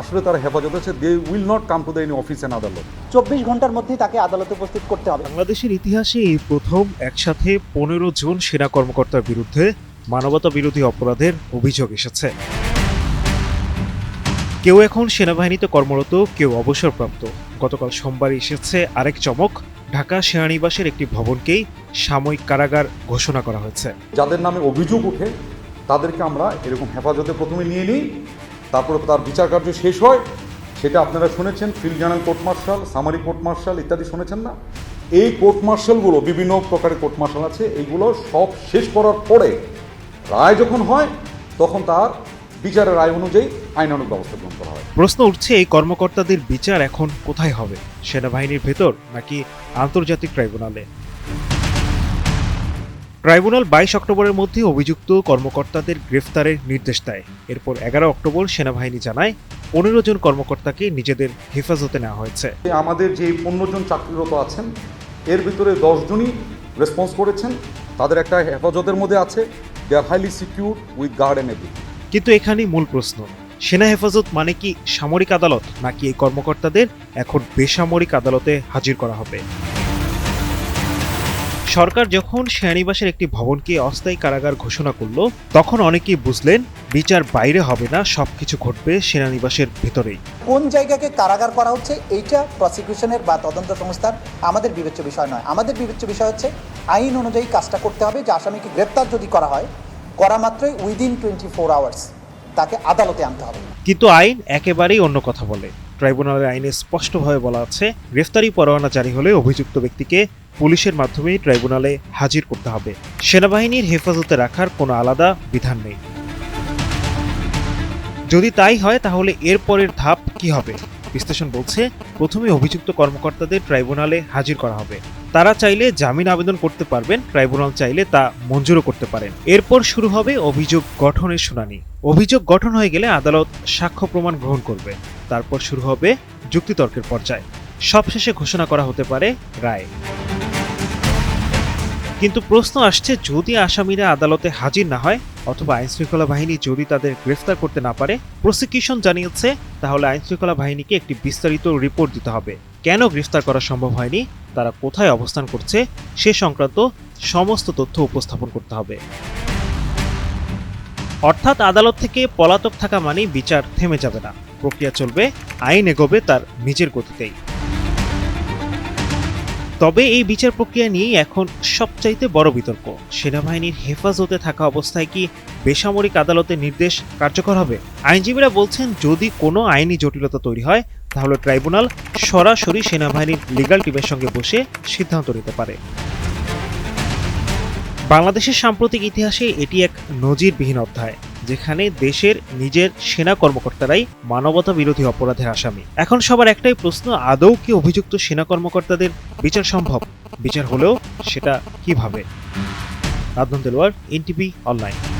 আসলে তারা হেফাজত আছে they will not come to the any office and আদালত চব্বিশ ঘণ্টার মধ্যেই তাকে আদালতে উপস্থিত করতে হবে। বাংলাদেশের ইতিহাসে এই প্রথম একসাথে পনেরো জন সেনা কর্মকর্তার বিরুদ্ধে মানবতা বিরোধী অপরাধের অভিযোগ এসেছে। কেউ এখন সেনাবাহিনীতে কর্মরত কেউ অবসরপ্রাপ্ত। গতকাল সোমবার এসেছে আরেক চমক ঢাকা সেনানিবাসের একটি ভবনকেই সাময়িক কারাগার ঘোষণা করা হয়েছে। যাদের নামে অভিযোগ উঠে তাদেরকে আমরা এরকম হেফাজতে প্রথমে নিয়ে নিই। তারপরে তার বিচার কার্য শেষ হয়, সেটা আপনারা শুনেছেন, field general, court martial, summary court martial ইত্যাদি শুনেছেন না? এই কোর্ট মার্শালগুলো, বিভিন্ন প্রকারের কোর্ট মার্শাল আছে, এইগুলো সব শেষ করার পরে রায় যখন হয়, তখন তার বিচারের রায় অনুযায়ী আইনানুগ ব্যবস্থা গ্রহণ করা হয়। প্রশ্ন উঠছে, এই কর্মকর্তাদের বিচার এখন কোথায় হবে? সেনাবাহিনীর ভেতর নাকি আন্তর্জাতিক ট্রাইব্যুনালে? ট্রাইব্যুনাল বাইশ অক্টোবরের মধ্যে অভিযুক্ত কর্মকর্তাদের গ্রেফতারের নির্দেশ দেয়। এরপর এগারো অক্টোবর সেনাবাহিনী জানায় পনেরো জন কর্মকর্তাকে নিজেদের হেফাজতে নেওয়া হয়েছে। আমাদের যে পনেরো জন চাকরিরত আছেন এর ভিতরে দশজনই রেসপন্স করেছেন। তাদের একটা হেফাজতের মধ্যে আছে they are highly secure with guard everything কিন্তু এখানেই মূল প্রশ্ন সেনা হেফাজত মানে কি সামরিক আদালত নাকি এই কর্মকর্তাদের এখন বেসামরিক আদালতে হাজির করা হবে? সরকার যখন সেনানিবাসের একটি ভবনকে অস্থায়ী কারাগার ঘোষণা করল তখন অনেকেই বুঝলেন বিচার বাইরে হবে না সবকিছু ঘটবে সেনানিবাসের ভেতরেই। কোন জায়গাকে কারাগার করা হচ্ছে এইটা প্রসিকিউশনের বা তদন্ত সংস্থার আমাদের বিবেচ্য বিষয় নয়। আমাদের বিবেচ্য বিষয় হচ্ছে আইন অনুযায়ী কাজটা করতে হবে যে আসামিকে গ্রেপ্তার যদি করা হয় করা মাত্রই উইদিন টোয়েন্টি ফোর আওয়ার্স তাকে আদালতে আনতে হবে। কিন্তু আইন একেবারেই অন্য কথা বলে। ট্রাইব্যুনালের আইনে স্পষ্টভাবে বলা আছে, গ্রেফতারি পরোয়ানা জারি হলে অভিযুক্ত ব্যক্তিকে পুলিশের মাধ্যমে ট্রাইব্যুনালে হাজির করতে হবে। সেনাবাহিনীর হেফাজতে রাখার কোনো আলাদা বিধান নেই। যদি তাই হয়, তাহলে এরপরের ধাপ কি হবে? বিশ্লেষণ বলছে প্রথমে অভিযুক্ত কর্মকর্তাদের ট্রাইব্যুনালে হাজির করা হবে। তারা চাইলে জামিন আবেদন করতে পারবেন, ট্রাইব্যুনাল চাইলে তা মঞ্জুরও করতে পারেন। এরপর শুরু হবে অভিযোগ গঠনের শুনানি। অভিযোগ গঠন হয়ে গেলে আদালত সাক্ষ্য প্রমাণ গ্রহণ করবে। তারপর শুরু হবে যুক্তিতর্কের পর্যায়। সবশেষে ঘোষণা করা হতে পারে রায়। কিন্তু প্রশ্ন আসছে, যদি আসামিরা আদালতে হাজির না হয় অথবা আইনশৃঙ্খলা বাহিনী যদি তাদের গ্রেফতার করতে না পারে, প্রসিকিউশন জানিয়েছে, তাহলে আইনশৃঙ্খলা বাহিনীকে একটি বিস্তারিত রিপোর্ট দিতে হবে। কেন গ্রেফতার করা সম্ভব হয়নি? তারা কোথায় অবস্থান করছে? সে সংক্রান্ত সমস্ত তথ্য উপস্থাপন করতে হবে। অর্থাৎ আদালত থেকে পলাতক থাকা মানেই বিচার থেমে যাবে না। প্রক্রিয়া চলবে, আইন এগোবে তার নিজের গতিতেই। তবে এই বিচার প্রক্রিয়া নিয়েই এখন সবচাইতে বড় বিতর্ক। সেনাবাহিনীর হেফাজতে থাকা অবস্থায় কি বেসামরিক আদালতের নির্দেশ কার্যকর হবে? আইনজীবীরা বলছেন, যদি কোনো আইনি জটিলতা তৈরি হয়, তাহলে ট্রাইব্যুনাল সরাসরি সেনাবাহিনীর লিগাল টিমের সঙ্গে বসে সিদ্ধান্ত নিতে পারে। বাংলাদেশের সাম্প্রতিক ইতিহাসে এটি এক নজিরবিহীন অধ্যায়। যেখানে দেশের নিজের সেনা কর্মকর্তারাই মানবতা বিরোধী অপরাধের আসামি। এখন সবার একটাই প্রশ্ন, আদৌ কি অভিযুক্ত সেনা কর্মকর্তাদের বিচার সম্ভব? বিচার হলেও সেটা কীভাবে? আদনান দেলোয়ার, এনটিভি অনলাইন।